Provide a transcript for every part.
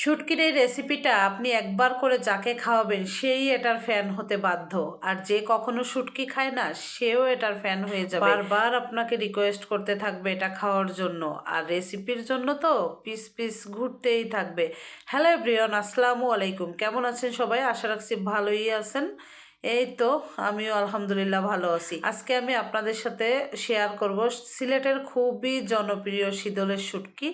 শুটকির এই রেসিপিটা আপনি একবার করে যাকে খাওয়াবেন, সেই এটার ফ্যান হতে বাধ্য। আর যে কখনো শুটকি খায় না, সেও এটার ফ্যান হয়ে যাবে। বারবার আপনাকে রিকোয়েস্ট করতে থাকবে এটা খাওয়ার জন্য। আর রেসিপির জন্য তো পিস পিস ঘুরতেই থাকবে। হ্যালো এভরিওয়ান আসসালামু আলাইকুম। কেমন আছেন সবাই? আশা রাখছি ভালোই আছেন। এই তো আমিও আলহামদুলিল্লাহ ভালো আছি। আজকে আমি আপনাদের সাথে শেয়ার করব সিলেটের খুবই জনপ্রিয় শীতলের শুটকি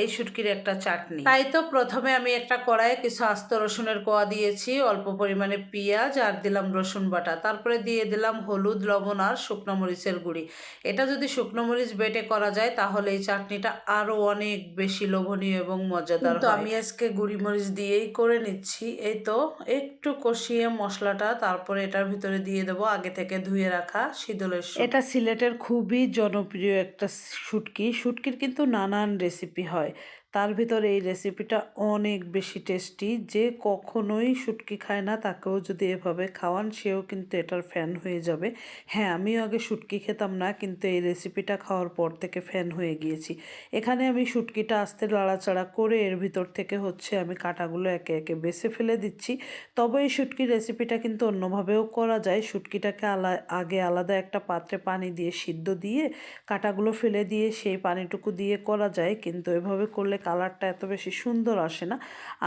এই শুটকির একটা চাটনি। তাই তো প্রথমে আমি একটা কড়াইয়ে কিছু আস্ত রসুনের কোয়া দিয়েছি অল্প পরিমাণে পেঁয়াজ আর দিলাম রসুন বাটা। তারপরে দিয়ে দিলাম হলুদ লবণ আর শুকনো মরিচের গুঁড়ি। এটা যদি শুকনো মরিচ বেটে করা যায় তাহলে এই চাটনিটা আরও অনেক বেশি লোভনীয় এবং মজাদার তো আমি আজকে গুঁড়ি মরিচ দিয়েই করে নিচ্ছি। এই তো একটু কষিয়ে মশলাটা তারপরে এটার ভিতরে দিয়ে দেবো আগে থেকে ধুয়ে রাখা শীতলের এটা সিলেটের খুবই জনপ্রিয় একটা শুটকি। শুটকির কিন্তু নানান রেসিপি হয়। তার ভিতরে এই রেসিপিটা অনেক বেশি টেস্টি যে কখনোই শুটকি খায় না, তাকেও যদি এভাবে খাওয়ান, সেও কিন্তু এটার ফ্যান হয়ে যাবে। হ্যাঁ আমিও আগে শুটকি খেতাম না, কিন্তু এই রেসিপিটা খাওয়ার পর থেকে ফ্যান হয়ে গিয়েছি। এখানে আমি শুটকিটা আস্তে লাড়াচাড়া করে এর ভিতর থেকে হচ্ছে আমি কাটাগুলো একে একে বেছে ফেলে দিচ্ছি। তবে এই শুটকির রেসিপিটা কিন্তু অন্যভাবেও করা যায়। শুটকিটাকে আলা, আগে আলাদা একটা পাত্রে পানি দিয়ে সিদ্ধ দিয়ে কাটাগুলো ফেলে দিয়ে সেই পানিটুকু দিয়ে করা যায়, কিন্তু এভাবে করলে কালারটা এত বেশি সুন্দর আসে না।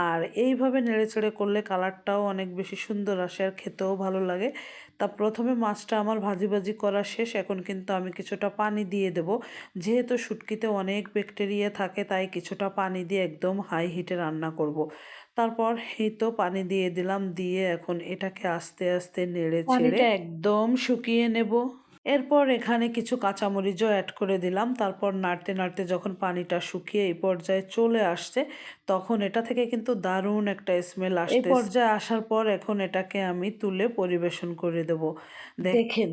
আর এইভাবে নেড়েচেড়ে করলে কালারটাও অনেক বেশি সুন্দর আসে আর খেতেও ভালো লাগে। তা প্রথমে মাছটা আমার ভাজি ভাজি করা শেষ, এখন কিন্তু আমি কিছুটা পানি দিয়ে দেব। যেহেতু শুটকিতে অনেক ব্যাকটেরিয়া থাকে, তাই কিছুটা পানি দিয়ে একদম হাই হিটে রান্না করব। তারপর এই তো পানি দিয়ে দিলাম, দিয়ে এখন এটাকে আস্তে আস্তে নেড়ে ছেড়ে একদম শুকিয়ে নেব। এরপর এখানে কিছু কাঁচামরিচও অ্যাড করে দিলাম। তারপর নাড়তে নাড়তে যখন পানিটা শুকিয়ে এই পর্যায়ে চলে আসছে তখন এটা থেকে কিন্তু দারুণ একটা স্মেল আসে এই পর্যায়ে আসার পর এখন এটাকে আমি তুলে পরিবেশন করে দেব। দেখেন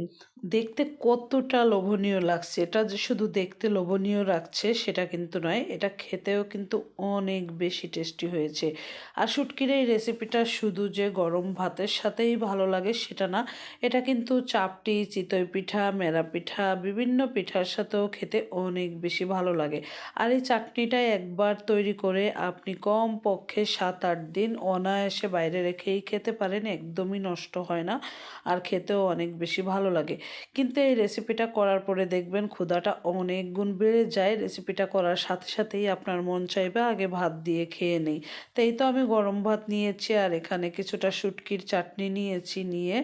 দেখতে কতটা লোভনীয় লাগছে। এটা যে শুধু দেখতে লোভনীয় রাখছে সেটা কিন্তু নয়। এটা খেতেও কিন্তু অনেক বেশি টেস্টি হয়েছে। আর শুটকির এই রেসিপিটা শুধু যে গরম ভাতের সাথেই ভালো লাগে সেটা না। এটা কিন্তু চাপটি চিতই পিঠা মেরা পিঠা, বিভিন্ন পিঠার সাথেও খেতে অনেক বেশি ভালো লাগে। আর এই চাটনিটা একবার তৈরি করে আপনি কম পক্ষে সাত আট দিন অনায়াসে বাইরে রেখেই খেতে পারেন, একদমই নষ্ট হয় না আর খেতেও অনেক বেশি ভালো লাগে। কিন্তু এই রেসিপিটা করার পরে দেখবেন ক্ষুধাটা অনেক গুণ বেড়ে যায়। রেসিপিটা করার সাথে সাথেই আপনার মন চাইবে আগে ভাত দিয়ে খেয়ে নেই। তাই তো আমি গরম ভাত নিয়েছি আর এখানে কিছুটা শুটকির চাটনি নিয়েছি, নিয়ে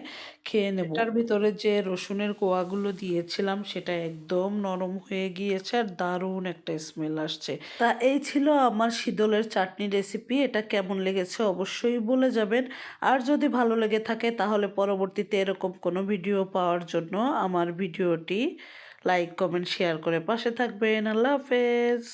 খেয়ে নেব। তার ভিতরে যে রসুনের কোয়াগুলো দিয়েছিলাম, সেটা একদম নরম হয়ে গিয়েছে আর দারুণ একটা স্মেল আসছে। তা এই ছিল আমার শীতলের চাটনি রেসিপি এটা কেমন লেগেছে অবশ্যই বলে যাবেন। আর যদি ভালো লেগে থাকে তাহলে পরবর্তীতে এরকম কোনো ভিডিও পাওয়ার জন্য আমার ভিডিওটি লাইক কমেন্ট শেয়ার করে পাশে থাকবেন। আল্লাহ হাফেজ।